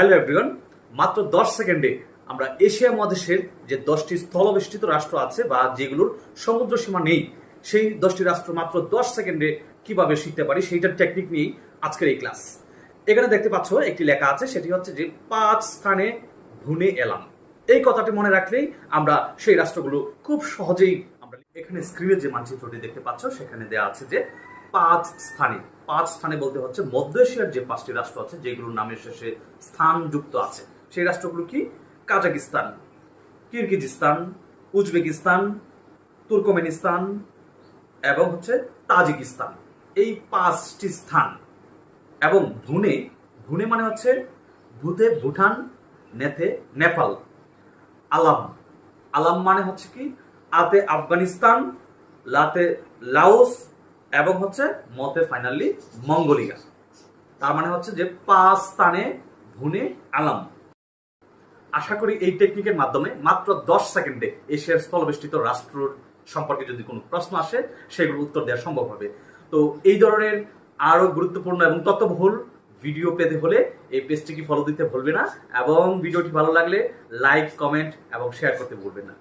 Hello everyone, মাত্র দশ সেকেন্ডে আমরা এশিয়া মহাদেশের যে দশটি স্থলবেষ্টিত রাষ্ট্র আছে বা যেগুলোর সমুদ্র সীমা নেই, সেই দশটি রাষ্ট্র মাত্র দশ সেকেন্ডে কীভাবে শিখতে পারি সেইটার টেকনিক নিয়েই আজকের এই ক্লাস এখানে দেখতে পাচ্ছ, একটি লেখা আছে, সেটি হচ্ছে যে পাঁচ স্থানে ভুনে এলাম। এই কথাটি মনে রাখলেই আমরা সেই রাষ্ট্রগুলো খুব সহজেই আমরা এখানে স্ক্রিনে যে মানচিত্রটি দেখতে পাচ্ছ, সেখানে দেওয়া আছে যে পাঁচ স্থানে পাঁচ স্থানে বলতে হচ্ছে মধ্য এশিয়ার যে পাঁচটি রাষ্ট্র আছে, যেগুলোর নামের শেষে স্থান যুক্ত আছে। সেই রাষ্ট্রগুলো কি? কাজাকিস্তান, কিরগিজিস্তান, উজবেকিস্তান, তুর্কমেনিস্তান এবং হচ্ছে তাজিকিস্তান। এই পাঁচটি স্থান। এবং ভুনে ভুনে মানে হচ্ছে ভূতে ভুটান, নেতে নেপাল। আলাম আলাম মানে হচ্ছে কি? আতে আফগানিস্তান, লাতে লাওস এবং হচ্ছে মতে ফাইনালি মঙ্গোলিয়া তার মানে হচ্ছে যে পাঁচ স্থানে ভুনে আলাম। আশা করি এই টেকনিকের মাধ্যমে মাত্র দশ সেকেন্ডে এশিয়ার স্থলবেষ্টিত রাষ্ট্র সম্পর্কে যদি কোনো প্রশ্ন আসে সেগুলোর উত্তর দেওয়া সম্ভব হবে। তো এই ধরনের আরও গুরুত্বপূর্ণ এবং তথ্যবহুল ভিডিও পেতে হলে এই পেজটিকে ফলো দিতে ভুলবে না এবং ভিডিওটি ভালো লাগলে লাইক কমেন্ট এবং শেয়ার করতে ভুলবেন না।